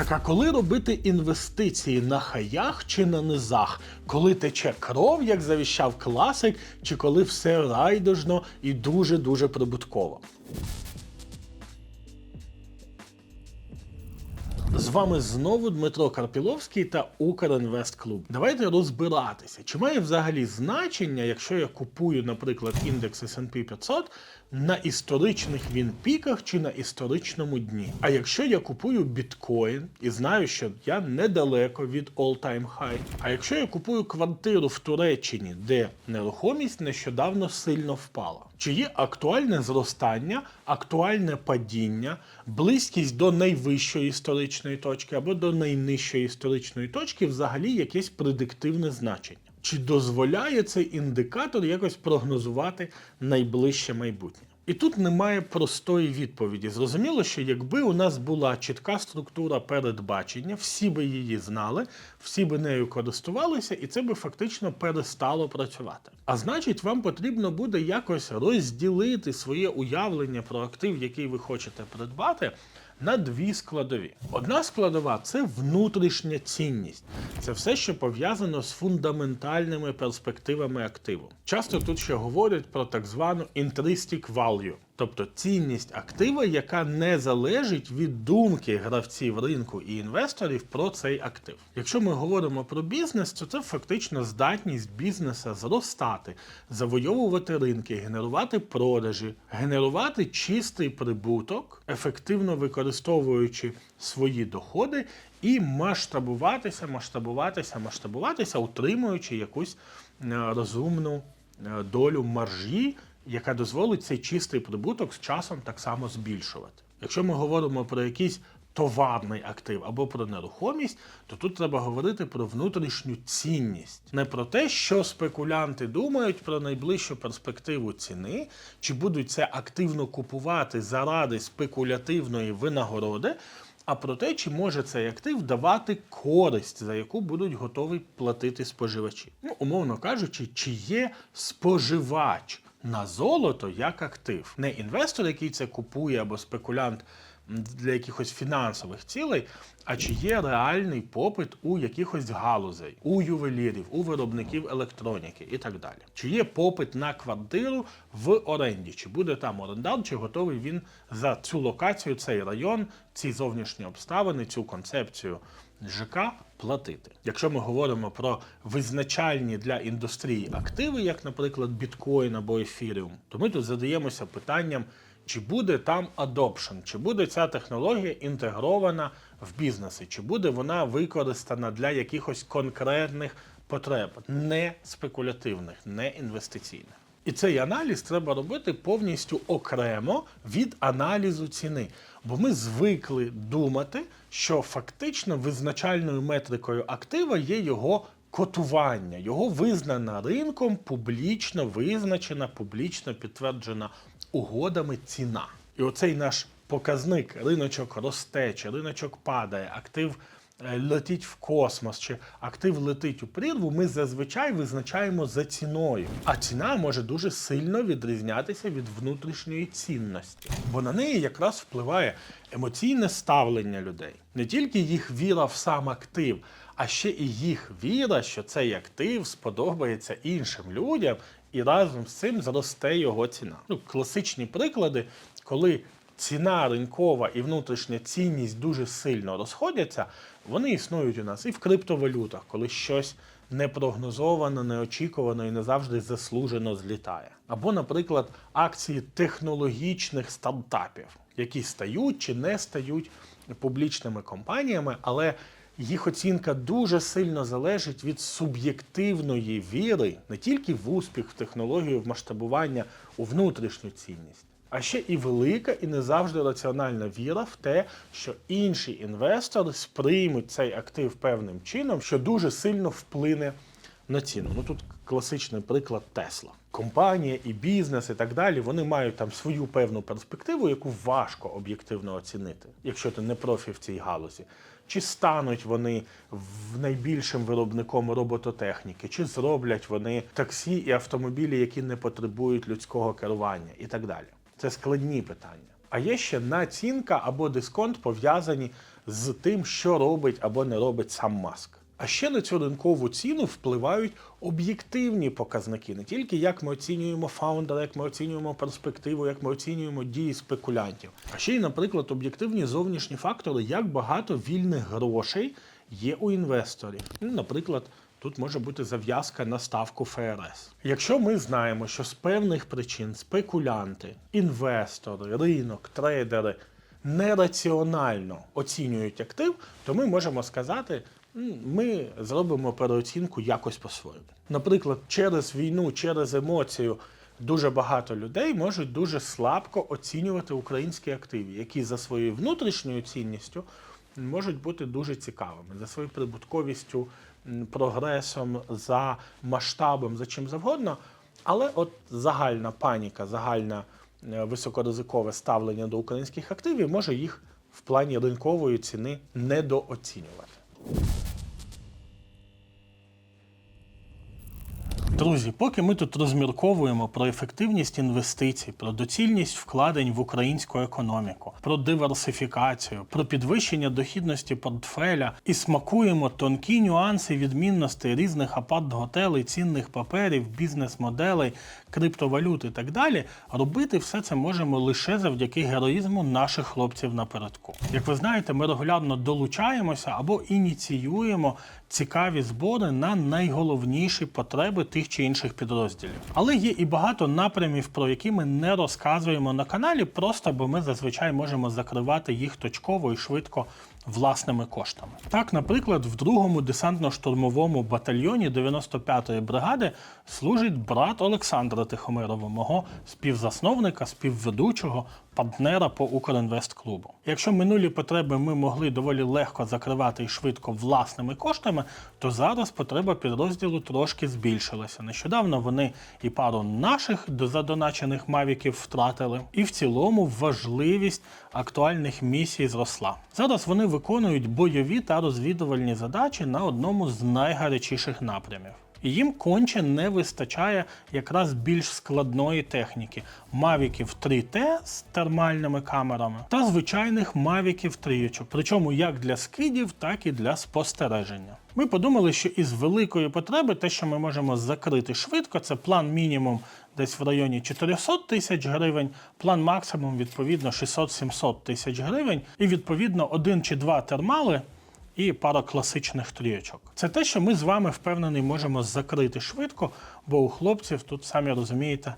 Так а коли робити інвестиції на хаях чи на низах? Коли тече кров, як завіщав класик, чи коли все райдужно і дуже-дуже прибутково? З вами знову Дмитро Карпіловський та Укрінвестклуб. Давайте розбиратися, чи має взагалі значення, якщо я купую, наприклад, індекс S&P 500 на історичних він піках чи на історичному дні. А якщо я купую біткоін і знаю, що я недалеко від all-time high, а якщо я купую квартиру в Туреччині, де нерухомість нещодавно сильно впала, чи є актуальне зростання, актуальне падіння, близькість до найвищої історичної точки або до найнижчої історичної точки взагалі якесь предиктивне значення? Чи дозволяє цей індикатор якось прогнозувати найближче майбутнє? І тут немає простої відповіді. Зрозуміло, що якби у нас була чітка структура передбачення, всі би її знали, всі би нею користувалися, і це би фактично перестало працювати. А значить, вам потрібно буде якось розділити своє уявлення про актив, який ви хочете придбати. На дві складові. Одна складова це внутрішня цінність. Це все, що пов'язано з фундаментальними перспективами активу. Часто тут ще говорять про так звану intrinsic value, тобто цінність актива, яка не залежить від думки гравців ринку і інвесторів про цей актив. Якщо ми говоримо про бізнес, то це фактично здатність бізнеса зростати, завойовувати ринки, генерувати продажі, генерувати чистий прибуток, ефективно використовуючи свої доходи і масштабуватися, масштабуватися, масштабуватися, утримуючи якусь е, розумну е, долю маржі, яка дозволить цей чистий прибуток з часом так само збільшувати. Якщо ми говоримо про якийсь товарний актив або про нерухомість, то тут треба говорити про внутрішню цінність, не про те, що спекулянти думають про найближчу перспективу ціни, чи будуть це активно купувати заради спекулятивної винагороди. А про те, чи може цей актив давати користь, за яку будуть готові платити споживачі. Ну, умовно кажучи, чи є споживач на золото як актив, не інвестор, який це купує, або спекулянт для якихось фінансових цілей, а чи є реальний попит у якихось галузей, у ювелірів, у виробників електроніки і так далі. Чи є попит на квартиру в оренді, чи буде там орендар, чи готовий він за цю локацію, цей район, ці зовнішні обставини, цю концепцію ЖК платити. Якщо ми говоримо про визначальні для індустрії активи, як, наприклад, біткоін або ефіріум, то ми тут задаємося питанням. Чи буде там adoption, чи буде ця технологія інтегрована в бізнеси, чи буде вона використана для якихось конкретних потреб, не спекулятивних, не інвестиційних. І цей аналіз треба робити повністю окремо від аналізу ціни. Бо ми звикли думати, що фактично визначальною метрикою актива є його котування, його визнана ринком, публічно визначена, публічно підтверджена угодами ціна. І оцей наш показник риночок росте, чи риночок падає, актив летить в космос, чи актив летить у прірву, ми зазвичай визначаємо за ціною. А ціна може дуже сильно відрізнятися від внутрішньої цінності, бо на неї якраз впливає емоційне ставлення людей, не тільки їх віра в сам актив. А ще і їх віра, що цей актив сподобається іншим людям, і разом з цим зросте його ціна. Ну, класичні приклади, коли ціна ринкова і внутрішня цінність дуже сильно розходяться, вони існують у нас і в криптовалютах, коли щось непрогнозовано, неочікувано і не завжди заслужено злітає. Або, наприклад, акції технологічних стартапів, які стають чи не стають публічними компаніями, але їх оцінка дуже сильно залежить від суб'єктивної віри не тільки в успіх, в технологію, в масштабування, у внутрішню цінність, а ще і велика і не завжди раціональна віра в те, що інші інвестори сприймуть цей актив певним чином, що дуже сильно вплине на ціну. Ну тут класичний приклад Тесла. Компанія і бізнес, і так далі, вони мають там свою певну перспективу, яку важко об'єктивно оцінити, якщо ти не профі в цій галузі. Чи стануть вони найбільшим виробником робототехніки, чи зроблять вони таксі і автомобілі, які не потребують людського керування, і так далі. Це складні питання. А є ще націнка або дисконт пов'язані з тим, що робить або не робить сам Маск. А ще на цю ринкову ціну впливають об'єктивні показники, не тільки як ми оцінюємо фаундера, як ми оцінюємо перспективу, як ми оцінюємо дії спекулянтів, а ще й, наприклад, об'єктивні зовнішні фактори, як багато вільних грошей є у інвесторів. Ну, наприклад, Тут може бути зав'язка на ставку ФРС. Якщо ми знаємо, що з певних причин спекулянти, інвестори, ринок, трейдери нераціонально оцінюють актив, то ми можемо сказати, ми зробимо переоцінку якось по-своєму. Наприклад, через війну, через емоцію дуже багато людей можуть дуже слабко оцінювати українські активи, які за своєю внутрішньою цінністю можуть бути дуже цікавими за своєю прибутковістю, прогресом, за масштабом, за чим завгодно. Але от загальна паніка, загальне е, високоризикове ставлення до українських активів може їх в плані ринкової ціни недооцінювати. Друзі, поки ми тут розмірковуємо про ефективність інвестицій, про доцільність вкладень в українську економіку, про диверсифікацію, про підвищення дохідності портфеля і смакуємо тонкі нюанси відмінностей різних апарт-готелей, цінних паперів, бізнес-моделей, криптовалют і так далі, робити все це можемо лише завдяки героїзму наших хлопців напередку. Як ви знаєте, ми регулярно долучаємося або ініціюємо цікаві збори на найголовніші потреби тих чи інших підрозділів. Але є і багато напрямів, про які ми не розказуємо на каналі, просто бо ми зазвичай можемо закривати їх точково і швидко власними коштами. Так, наприклад, в другому десантно-штурмовому батальйоні 95-ї бригади служить брат Олександра Тихомирова, мого співзасновника, співведучого, партнера по Укрінвестклубу. Якщо минулі потреби ми могли доволі легко закривати і швидко власними коштами, то зараз потреба підрозділу трошки збільшилася. Нещодавно вони і пару наших задоначених мавіків втратили, і в цілому важливість актуальних місій зросла. Зараз вони виконують бойові та розвідувальні задачі на одному з найгарячіших напрямів. Їм конче не вистачає якраз більш складної техніки. Мавіків 3T з термальними камерами та звичайних мавіків 3, причому як для скидів, так і для спостереження. Ми подумали, що із великої потреби те, що ми можемо закрити швидко, це план мінімум десь в районі 400 тисяч гривень, план максимум відповідно 600-700 тисяч гривень, і відповідно один чи два термали і пара класичних трійочок. Це те, що ми з вами впевнений можемо закрити швидко, бо у хлопців тут самі розумієте.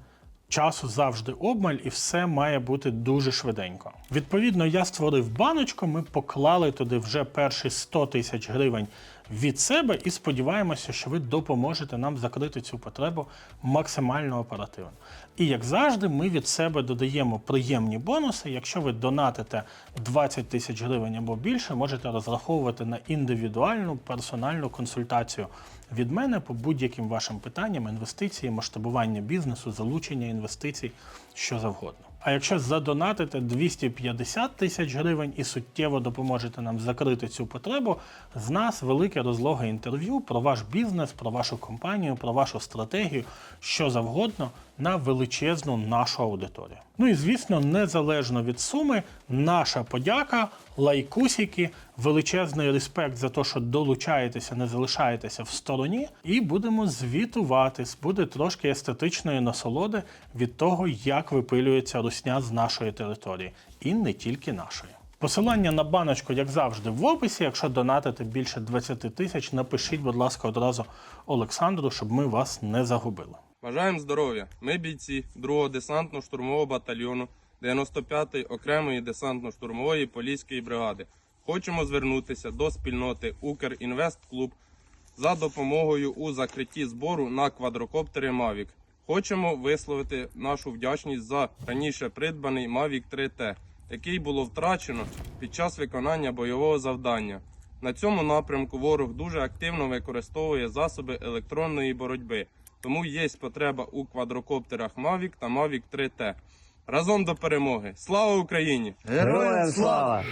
Часу завжди обмаль, і все має бути дуже швиденько. Відповідно, я створив баночку. Ми поклали туди вже перші 100 тисяч гривень від себе і сподіваємося, що ви допоможете нам закрити цю потребу максимально оперативно. І як завжди, ми від себе додаємо приємні бонуси. Якщо ви донатите 20 тисяч гривень або більше, можете розраховувати на індивідуальну персональну консультацію від мене по будь-яким вашим питанням, інвестиції, масштабування бізнесу, залучення інвестицій, що завгодно. А якщо задонатите 250 тисяч гривень і суттєво допоможете нам закрити цю потребу, з нас велике розлоге інтерв'ю про ваш бізнес, про вашу компанію, про вашу стратегію, що завгодно на величезну нашу аудиторію. Ну і звісно, незалежно від суми, наша подяка, лайкусики, величезний респект за те, що долучаєтеся, не залишаєтеся в стороні, і будемо звітуватись. Буде трошки естетичної насолоди від того, як випилюється русня з нашої території, і не тільки нашої. Посилання на баночку, як завжди, в описі. Якщо донатите більше 20 тисяч, напишіть, будь ласка, одразу Олександру, щоб ми вас не загубили. Бажаємо здоров'я. Ми бійці 2-го десантно-штурмового батальйону 95-ї окремої десантно-штурмової поліської бригади. Хочемо звернутися до спільноти Укрінвестклуб за допомогою у закритті збору на квадрокоптери Mavic. Хочемо висловити нашу вдячність за раніше придбаний Mavic 3T, який було втрачено під час виконання бойового завдання. На цьому напрямку ворог дуже активно використовує засоби електронної боротьби, тому є потреба у квадрокоптерах Mavic та Mavic 3T. Разом до перемоги! Слава Україні! Героям слава!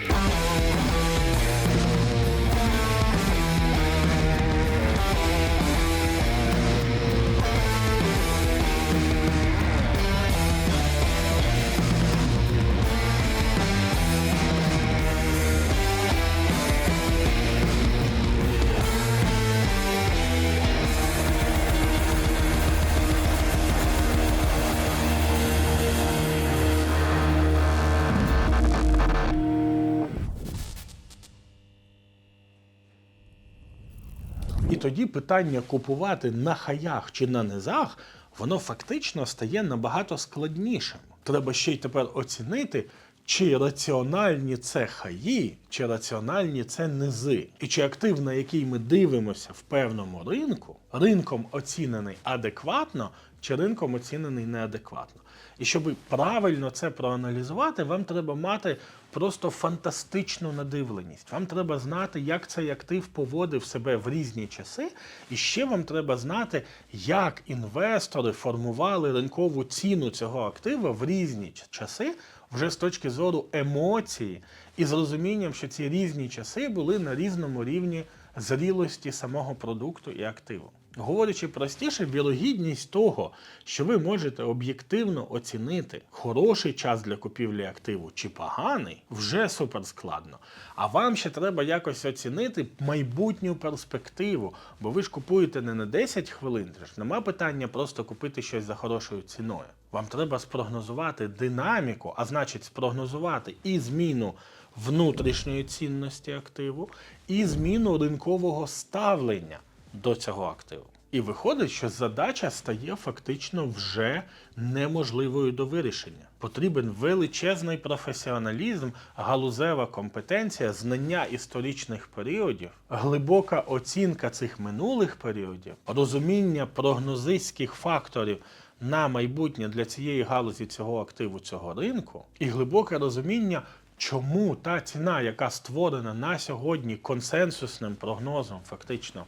Тоді питання купувати на хаях чи на низах, воно фактично стає набагато складнішим. Треба ще й тепер оцінити, чи раціональні це хаї, чи раціональні це низи. І чи актив, на який ми дивимося в певному ринку, ринком оцінений адекватно, чи ринком оцінений неадекватно. І щоб правильно це проаналізувати, вам треба мати просто фантастичну надивленість. Вам треба знати, як цей актив поводив себе в різні часи, і ще вам треба знати, як інвестори формували ринкову ціну цього актива в різні часи, вже з точки зору емоції, і з розумінням, що ці різні часи були на різному рівні зрілості самого продукту і активу. Говорячи простіше, вірогідність того, що ви можете об'єктивно оцінити хороший час для купівлі активу чи поганий, вже суперскладно. А вам ще треба якось оцінити майбутню перспективу, бо ви ж купуєте не на 10 хвилин, ж нема питання просто купити щось за хорошою ціною. Вам треба спрогнозувати динаміку, а значить спрогнозувати і зміну внутрішньої цінності активу, і зміну ринкового ставлення до цього активу. І виходить, що задача стає фактично вже неможливою до вирішення. Потрібен величезний професіоналізм, галузева компетенція, знання історичних періодів, глибока оцінка цих минулих періодів, розуміння прогнозистських факторів на майбутнє для цієї галузі цього активу, цього ринку, і глибоке розуміння, чому та ціна, яка створена на сьогодні консенсусним прогнозом, фактично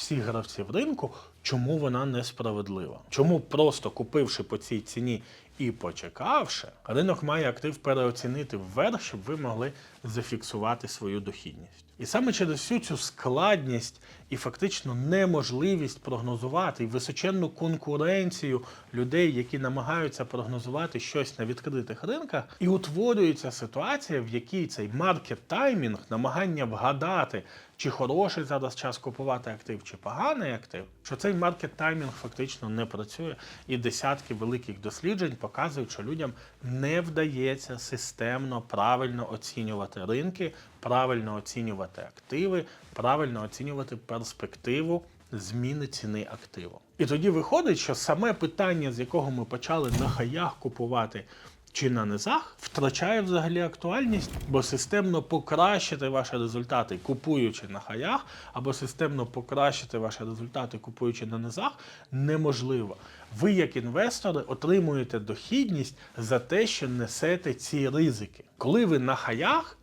всіх гравців ринку, чому вона несправедлива? Чому просто купивши по цій ціні і почекавши, ринок має актив переоцінити вверх, щоб ви могли зафіксувати свою дохідність. І саме через всю цю складність і фактично неможливість прогнозувати і височенну конкуренцію людей, які намагаються прогнозувати щось на відкритих ринках, і утворюється ситуація, в якій цей маркет таймінг, намагання вгадати, чи хороший зараз час купувати актив, чи поганий актив, що цей маркет таймінг фактично не працює, і десятки великих досліджень показують, що людям не вдається системно правильно оцінювати ринки, правильно оцінювати активи, правильно оцінювати перспективу зміни ціни активу. І тоді виходить, що саме питання, з якого ми почали на хаях купувати чи на низах, втрачає взагалі актуальність, бо системно покращити ваші результати, купуючи на хаях, або системно покращити ваші результати, купуючи на низах, неможливо. Ви, як інвестори, отримуєте дохідність за те, що несете ці ризики. Коли ви на хаях,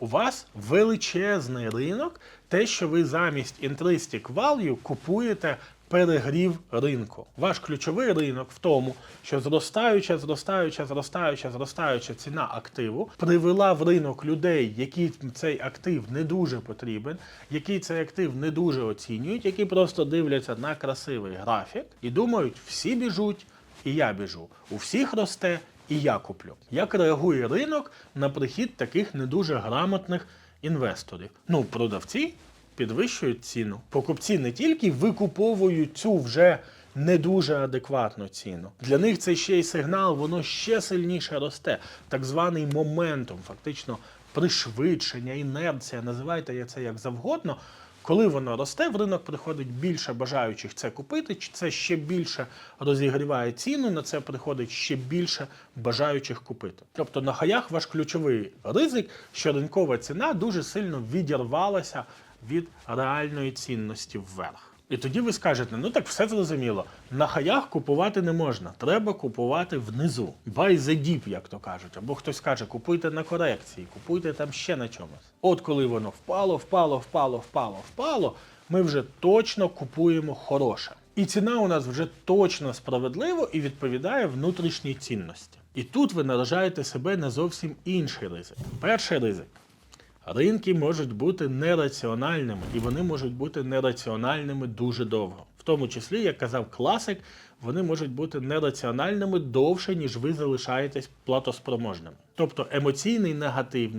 у вас величезний ринок, те, що ви замість intrinsic value купуєте перегрів ринку. Ваш ключовий ринок в тому, що зростаюча, зростаюча, зростаюча, зростаюча ціна активу привела в ринок людей, які цей актив не дуже потрібен, які цей актив не дуже оцінюють, які просто дивляться на красивий графік і думають, всі біжуть, і я біжу. У всіх росте, і я куплю. Як реагує ринок на прихід таких не дуже грамотних інвесторів? Ну, продавці підвищують ціну. Покупці не тільки викуповують цю вже не дуже адекватну ціну. Для них це ще й сигнал, воно ще сильніше росте. Так званий моментум, фактично пришвидшення, інерція, називайте це як завгодно. Коли воно росте, в ринок приходить більше бажаючих це купити, чи це ще більше розігріває ціну, на це приходить ще більше бажаючих купити. Тобто на хаях ваш ключовий ризик, що ринкова ціна дуже сильно відірвалася від реальної цінності вверх. І тоді ви скажете: ну так все зрозуміло. На хаях купувати не можна, треба купувати внизу. Buy the dip, як то кажуть. Або хтось каже, купуйте на корекції, купуйте там ще на чомусь. От коли воно впало, впало, впало, впало, впало, ми вже точно купуємо хороше. І ціна у нас вже точно справедливо і відповідає внутрішній цінності. І тут ви наражаєте себе на зовсім інший ризик. Перший ризик. Ринки можуть бути нераціональними, і вони можуть бути нераціональними дуже довго. В тому числі, як казав класик, вони можуть бути нераціональними довше, ніж ви залишаєтесь платоспроможними. Тобто емоційний негатив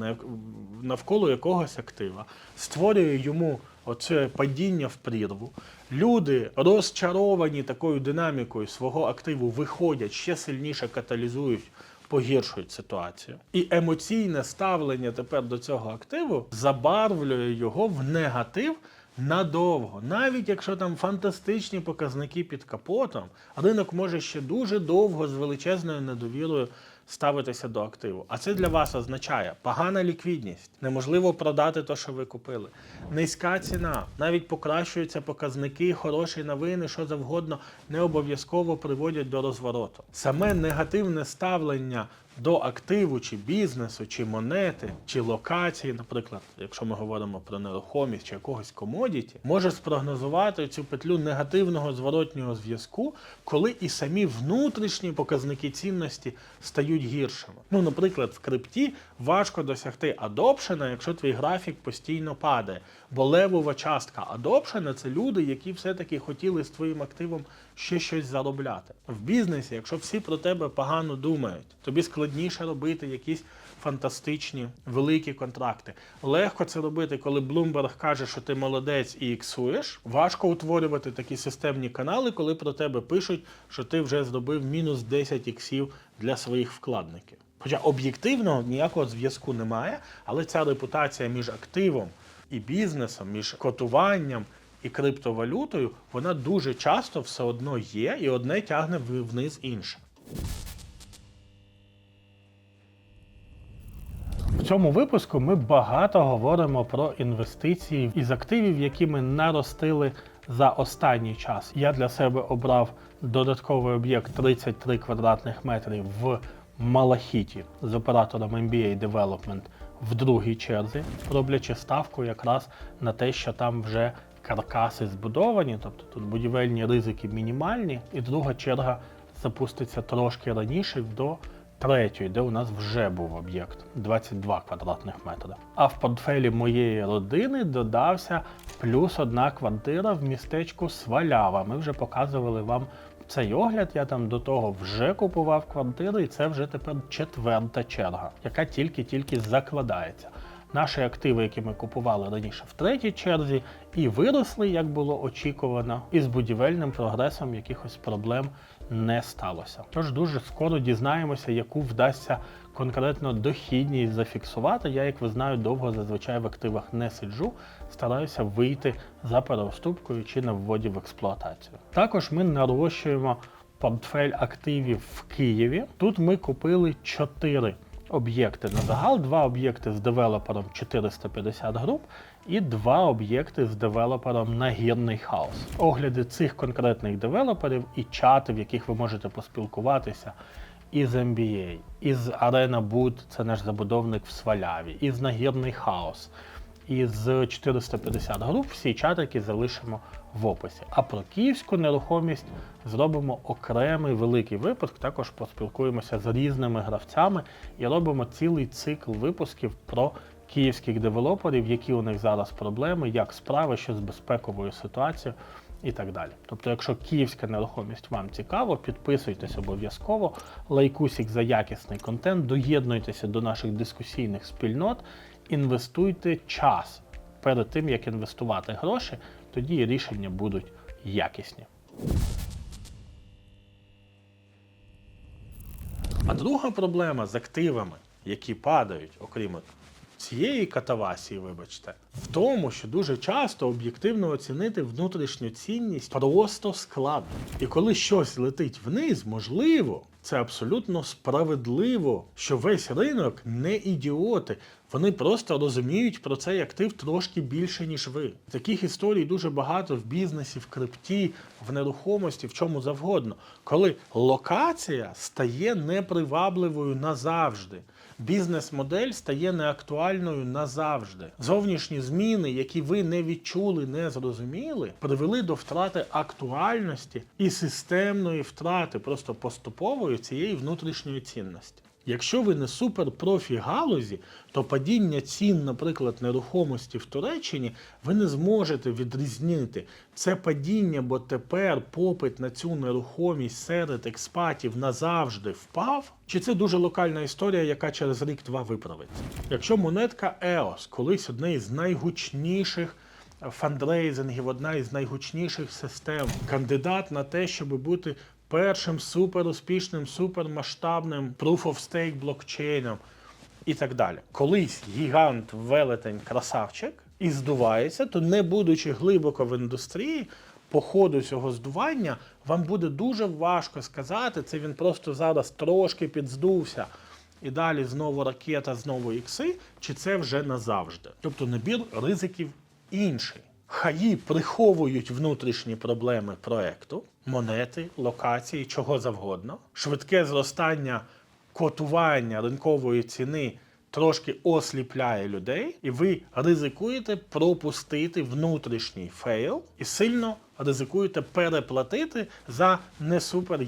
навколо якогось актива створює йому оце падіння в прірву. Люди розчаровані такою динамікою свого активу виходять ще сильніше каталізують погіршують ситуацію. І емоційне ставлення тепер до цього активу забарвлює його в негатив надовго. Навіть якщо там фантастичні показники під капотом, ринок може ще дуже довго з величезною недовірою ставитися до активу. А це для вас означає погана ліквідність, неможливо продати те, що ви купили, низька ціна, навіть покращуються показники, хороші новини, що завгодно, не обов'язково приводять до розвороту. Саме негативне ставлення до активу, чи бізнесу, чи монети, чи локації, наприклад, якщо ми говоримо про нерухомість чи якогось комодіті, може спрогнозувати цю петлю негативного зворотнього зв'язку, коли і самі внутрішні показники цінності стають гіршими. Ну, наприклад, в крипті важко досягти адопшена, якщо твій графік постійно падає. Бо левова частка адопшена це люди, які все-таки хотіли з твоїм активом ще щось заробляти. В бізнесі, якщо всі про тебе погано думають, тобі складніше робити якісь фантастичні великі контракти. Легко це робити, коли Bloomberg каже, що ти молодець і іксуєш. Важко утворювати такі системні канали, коли про тебе пишуть, що ти вже зробив мінус 10 іксів для своїх вкладників. Хоча об'єктивного ніякого зв'язку немає, але ця репутація між активом і бізнесом, між котуванням і криптовалютою, вона дуже часто все одно є, і одне тягне вниз інше. В цьому випуску ми багато говоримо про інвестиції із активів, які ми наростили за останній час. Я для себе обрав додатковий об'єкт 33 квадратних метрів в Малахіті з оператором MBA Development в другій черзі, роблячи ставку якраз на те, що там вже каркаси збудовані, тобто тут будівельні ризики мінімальні, і друга черга запуститься трошки раніше до третьої, де у нас вже був об'єкт 22 квадратних метри. А в портфелі моєї родини додався плюс одна квартира в містечку Свалява. Ми вже показували вам цей огляд. Я там до того вже купував квартири, і це вже тепер четверта черга, яка тільки-тільки закладається. Наші активи, які ми купували раніше в третій черзі, і виросли, як було очікувано, і з будівельним прогресом якихось проблем не сталося. Тож дуже скоро дізнаємося, яку вдасться конкретно дохідність зафіксувати. Я, як ви знаєте, довго зазвичай в активах не сиджу, стараюся вийти за переуступкою чи на вводі в експлуатацію. Також ми нарощуємо портфель активів в Києві. Тут ми купили 4 об'єкти на загал, два об'єкти з девелопером 450 груп і два об'єкти з девелопером Нагірний хаос. Огляди цих конкретних девелоперів і чати, в яких ви можете поспілкуватися. Із MBA, із Arena Boot, це наш забудовник в Сваляві, із Нагірний хаос, із 450 груп. Всі чатики залишимо в описі. А про київську нерухомість зробимо окремий великий випуск. Також поспілкуємося з різними гравцями і робимо цілий цикл випусків про київських девелоперів, які у них зараз проблеми, як справи, що з безпековою ситуацією. І так далі. Тобто, якщо київська нерухомість вам цікаво, підписуйтесь обов'язково, лайкусик за якісний контент, доєднуйтеся до наших дискусійних спільнот, інвестуйте час перед тим, як інвестувати гроші, тоді рішення будуть якісні. А друга проблема з активами, які падають, окрім цієї катавасії, вибачте, в тому, що дуже часто об'єктивно оцінити внутрішню цінність просто складно. І коли щось летить вниз, можливо, це абсолютно справедливо, що весь ринок не ідіоти. Вони просто розуміють про цей актив трошки більше, ніж ви. Таких історій дуже багато в бізнесі, в крипті, в нерухомості, в чому завгодно. Коли локація стає непривабливою назавжди. Бізнес-модель стає неактуальною назавжди. Зовнішні зміни, які ви не відчули, не зрозуміли, привели до втрати актуальності і системної втрати, просто поступової цієї внутрішньої цінності. Якщо ви не суперпрофі галузі, то падіння цін, наприклад, нерухомості в Туреччині, ви не зможете відрізнити це падіння, бо тепер попит на цю нерухомість серед експатів назавжди впав. Чи це дуже локальна історія, яка через рік-два виправиться? Якщо монетка EOS, колись одне із найгучніших фандрейзингів, одна із найгучніших систем, кандидат на те, щоб бути першим суперуспішним, супермасштабним Proof of Stake блокчейном і так далі. Колись гігант, велетень, красавчик і здувається, то не будучи глибоко в індустрії, по ходу цього здування вам буде дуже важко сказати, це він просто зараз трошки підздувся. І далі знову ракета, знову ікси, чи це вже назавжди. Тобто набір ризиків інший. Хаї приховують внутрішні проблеми проекту, монети, локації, чого завгодно. Швидке зростання котування ринкової ціни трошки осліпляє людей, і ви ризикуєте пропустити внутрішній фейл і сильно ризикуєте переплатити за не супер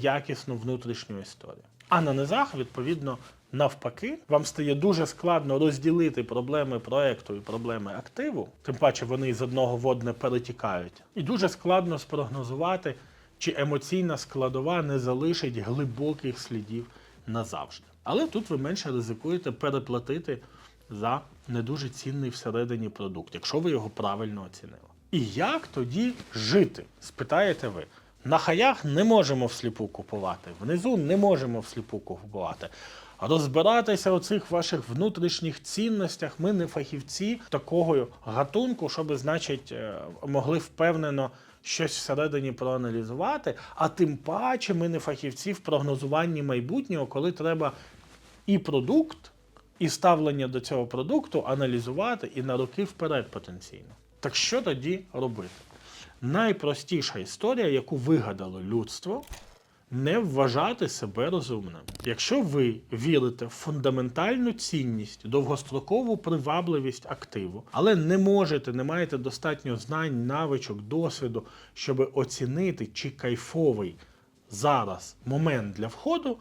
внутрішню історію. А на низах, відповідно, навпаки, вам стає дуже складно розділити проблеми проекту і проблеми активу, тим паче вони з одного в одне перетікають, і дуже складно спрогнозувати, чи емоційна складова не залишить глибоких слідів назавжди. Але тут ви менше ризикуєте переплатити за не дуже цінний всередині продукт, якщо ви його правильно оцінили. І як тоді жити? Спитаєте ви. На хаях не можемо всліпу купувати, внизу не можемо всліпу купувати. Розбиратися у цих ваших внутрішніх цінностях ми не фахівці такого гатунку, щоб, значить, е, могли впевнено щось всередині проаналізувати. А тим паче ми не фахівці в прогнозуванні майбутнього, коли треба і продукт, і ставлення до цього продукту аналізувати і на роки вперед потенційно. Так що тоді робити? Найпростіша історія, яку вигадало людство, не вважати себе розумним. Якщо ви вірите в фундаментальну цінність, довгострокову привабливість активу, але не можете, не маєте достатньо знань, навичок, досвіду, щоб оцінити, чи кайфовий зараз момент для входу,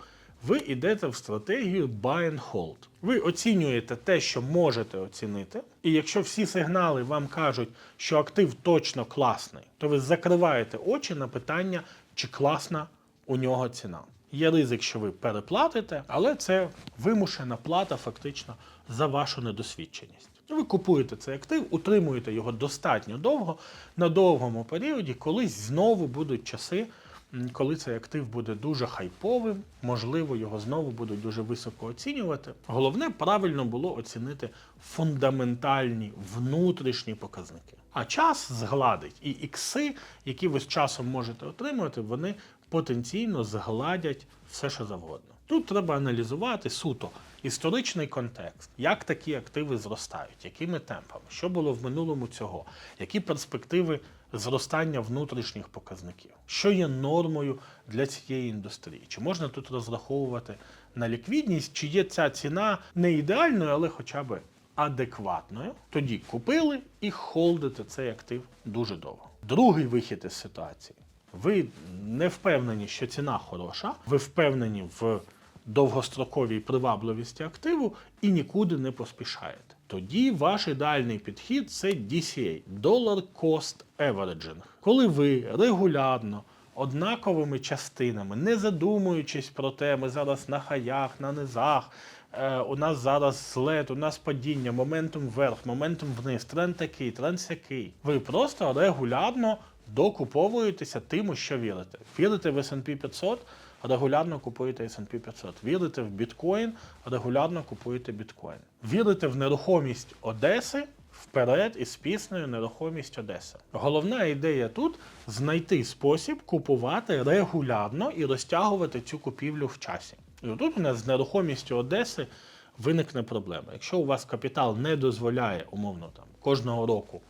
ви йдете в стратегію buy and hold. Ви оцінюєте те, що можете оцінити, і якщо всі сигнали вам кажуть, що актив точно класний, то ви закриваєте очі на питання, чи класна у нього ціна. Є ризик, що ви переплатите, але це вимушена плата фактично за вашу недосвідченість. Ви купуєте цей актив, утримуєте його достатньо довго, на довгому періоді, колись знову будуть часи, коли цей актив буде дуже хайповим, можливо, його знову будуть дуже високо оцінювати. Головне правильно було оцінити фундаментальні внутрішні показники. А час згладить і ікси, які ви з часом можете отримувати, вони потенційно згладять все, що завгодно. Тут треба аналізувати суто історичний контекст, як такі активи зростають, якими темпами, що було в минулому цього, які перспективи зростання внутрішніх показників, що є нормою для цієї індустрії, чи можна тут розраховувати на ліквідність, чи є ця ціна не ідеальною, але хоча б адекватною. Тоді купили і холдите цей актив дуже довго. Другий вихід із ситуації. Ви не впевнені, що ціна хороша, ви впевнені в довгостроковій привабливості активу і нікуди не поспішаєте. Тоді ваш ідеальний підхід це DCA – Dollar Cost Averaging. Коли ви регулярно однаковими частинами, не задумуючись про те, ми зараз на хаях, на низах. е, У нас зараз злет, у нас падіння, моментум вверх, моментум вниз, тренд такий, тренд сякий. Ви просто регулярно докуповуєтеся тим, у що вірите. Вірите в S&P 500, регулярно купуєте S&P 500. Вірите в біткоін, регулярно купуєте біткоін. Вірите в нерухомість Одеси, вперед із піснею нерухомість Одеси. Головна ідея тут знайти спосіб купувати регулярно і розтягувати цю купівлю в часі. І отут у нас з нерухомістю Одеси виникне проблема. Якщо у вас капітал не дозволяє, умовно там, кожного року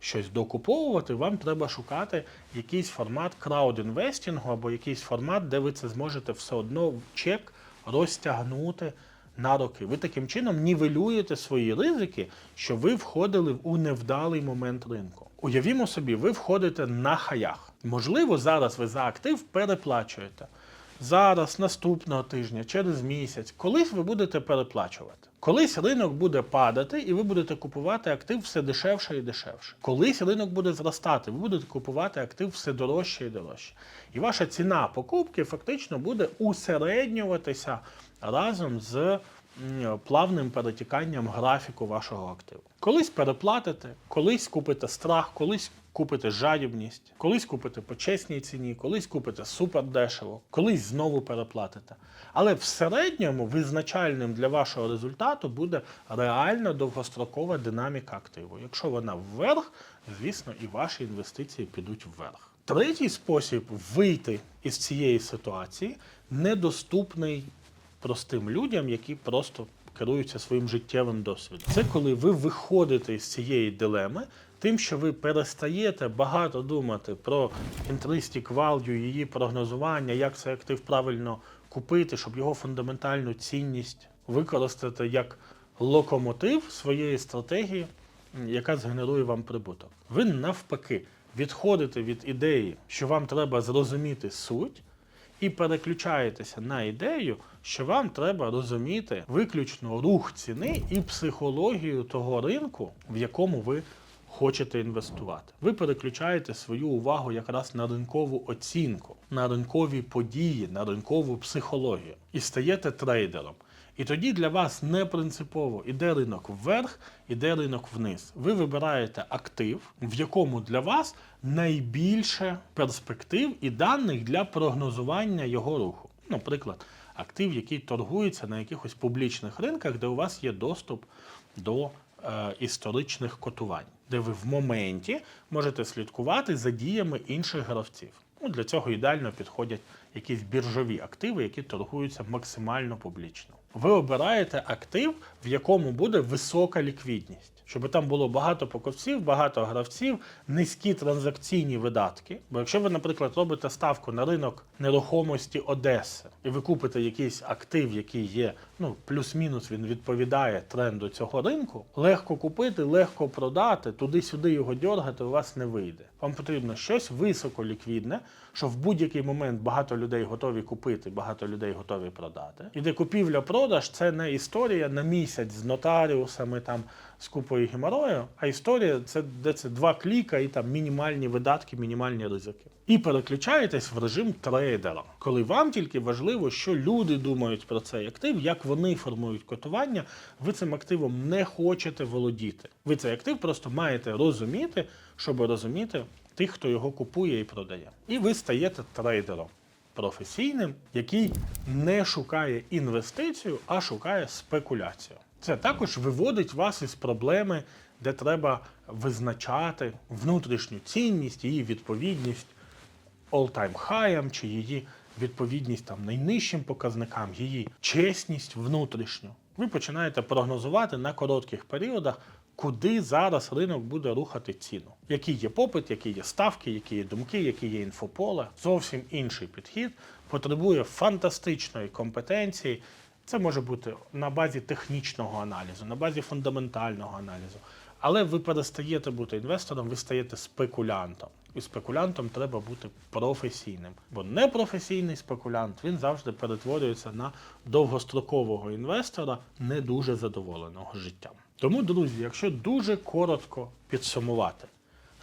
щось докуповувати, вам треба шукати якийсь формат краудінвестінгу або якийсь формат, де ви це зможете все одно чек розтягнути на роки. Ви таким чином нівелюєте свої ризики, що ви входили у невдалий момент ринку. Уявімо собі, ви входите на хаях. Можливо, зараз ви за актив переплачуєте. Зараз, наступного тижня, через місяць, колись ви будете переплачувати. Колись ринок буде падати, і ви будете купувати актив все дешевше і дешевше. Колись ринок буде зростати, ви будете купувати актив все дорожче і дорожче. І ваша ціна покупки фактично буде усереднюватися разом з плавним перетіканням графіку вашого активу. Колись переплатите, колись купите страх, колись купите жадібність, колись купите по чесній ціні, колись купите супер дешево, колись знову переплатите. Але в середньому визначальним для вашого результату буде реально довгострокова динаміка активу. Якщо вона вверх, звісно, і ваші інвестиції підуть вверх. Третій спосіб вийти із цієї ситуації недоступний простим людям, які просто керуються своїм життєвим досвідом. Це коли ви виходите з цієї дилеми, тим, що ви перестаєте багато думати про intrinsic value, її прогнозування, як цей актив правильно купити, щоб його фундаментальну цінність використати як локомотив своєї стратегії, яка згенерує вам прибуток. Ви навпаки відходите від ідеї, що вам треба зрозуміти суть, і переключаєтеся на ідею, що вам треба розуміти виключно рух ціни і психологію того ринку, в якому ви хочете інвестувати. Ви переключаєте свою увагу якраз на ринкову оцінку, на ринкові події, на ринкову психологію і стаєте трейдером. І тоді для вас не принципово іде ринок вверх, іде ринок вниз. Ви вибираєте актив, в якому для вас найбільше перспектив і даних для прогнозування його руху. Наприклад, актив, який торгується на якихось публічних ринках, де у вас є доступ до е, історичних котувань, де ви в моменті можете слідкувати за діями інших гравців. Ну, для цього ідеально підходять якісь біржові активи, які торгуються максимально публічно. Ви обираєте актив, в якому буде висока ліквідність, щоб там було багато покупців, багато гравців, низькі транзакційні видатки. Бо якщо ви, наприклад, робите ставку на ринок нерухомості Одеси, і ви купите якийсь актив, який є, ну плюс-мінус, він відповідає тренду цього ринку, легко купити, легко продати, туди-сюди його дьоргати у вас не вийде. Вам потрібно щось високоліквідне, що в будь-який момент багато людей готові купити, багато людей готові продати. І де купівля-продаж це не історія на місяць з нотаріусами там з купою геморою, а історія це де це два кліка і там мінімальні видатки, мінімальні ризики. І переключаєтесь в режим трейдера, коли вам тільки важливо, що люди думають про цей актив, як вони формують котування. Ви цим активом не хочете володіти. Ви цей актив просто маєте розуміти, щоб розуміти тих, хто його купує і продає. І ви стаєте трейдером професійним, який не шукає інвестицію, а шукає спекуляцію. Це також виводить вас із проблеми, де треба визначати внутрішню цінність, її відповідність all-time high чи її відповідність там найнижчим показникам, її чесність внутрішню. Ви починаєте прогнозувати на коротких періодах, куди зараз ринок буде рухати ціну. Який є попит, які є ставки, які є думки, які є інфополе. Зовсім інший підхід потребує фантастичної компетенції. Це може бути на базі технічного аналізу, на базі фундаментального аналізу. Але ви перестаєте бути інвестором, ви стаєте спекулянтом. І спекулянтом треба бути професійним. Бо непрофесійний спекулянт він завжди перетворюється на довгострокового інвестора, не дуже задоволеного життям. Тому, друзі, якщо дуже коротко підсумувати,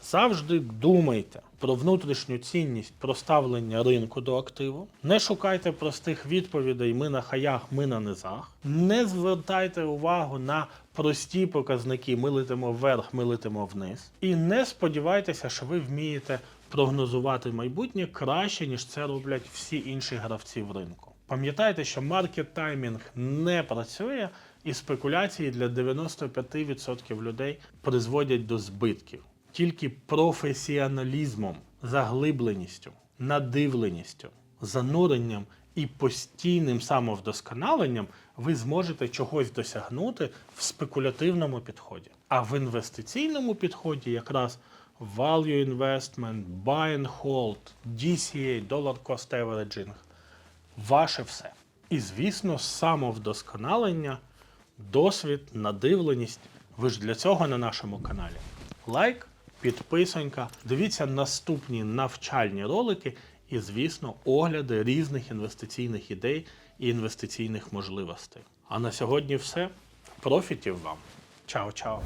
Завжди думайте про внутрішню цінність про ставлення ринку до активу. Не шукайте простих відповідей ми на хаях, ми на низах. Не звертайте увагу на прості показники ми летимо вверх, ми летимо вниз. І не сподівайтеся, що ви вмієте прогнозувати майбутнє краще, ніж це роблять всі інші гравці в ринку. Пам'ятайте, що маркет таймінг не працює, і спекуляції для 95% людей призводять до збитків. Тільки професіоналізмом, заглибленістю, надивленістю, зануренням і постійним самовдосконаленням ви зможете чогось досягнути в спекулятивному підході. А в інвестиційному підході якраз value investment, buy and hold, DCA, dollar cost averaging – ваше все. І, звісно, самовдосконалення, досвід, надивленість. Ви ж для цього на нашому каналі. Лайк, підписонька, дивіться наступні навчальні ролики і, звісно, огляди різних інвестиційних ідей і інвестиційних можливостей. А на сьогодні все. Профітів вам. Чао-чао.